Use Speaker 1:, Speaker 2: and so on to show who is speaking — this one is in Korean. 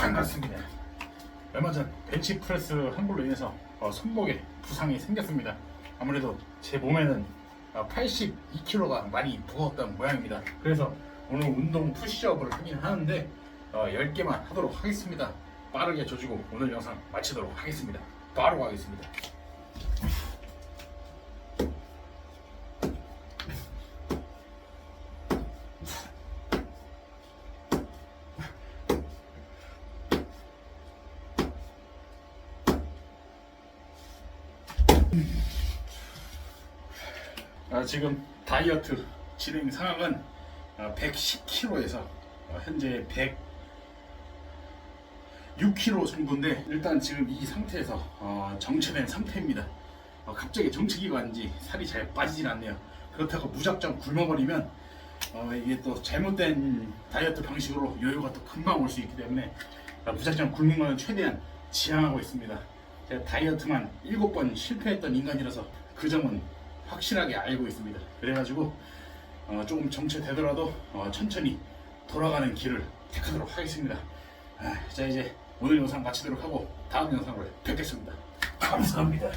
Speaker 1: 반갑습니다. 얼마 전 벤치프레스 한 걸로 인해서 어, 손목에 부상이 생겼습니다. 아무래도 제 몸에는 82kg가 많이 무거웠던 모양입니다. 그래서 오늘 운동 푸시업을 하긴 하는데 어, 10개만 하도록 하겠습니다. 빠르게 조지고 오늘 영상 마치도록 하겠습니다. 바로 가겠습니다. 아, 지금 다이어트 진행 상황은 110kg에서 현재 106kg 정도인데 일단 지금 이 상태에서 어, 정체된 상태입니다. 어, 갑자기 정체기가 왔는지 살이 잘 빠지진 않네요. 그렇다고 무작정 굶어버리면 어, 이게 또 잘못된 다이어트 방식으로 요요가 또 금방 올 수 있기 때문에 어, 무작정 굶는 거는 최대한 지향하고 있습니다. 제가 다이어트만 7번 실패했던 인간이라서 그 점은 확실하게 알고 있습니다. 그래가지고 어, 조금 정체되더라도 어, 천천히 돌아가는 길을 택하도록 하겠습니다. 아, 자 이제 오늘 영상 마치도록 하고 다음 영상으로 뵙겠습니다. 감사합니다.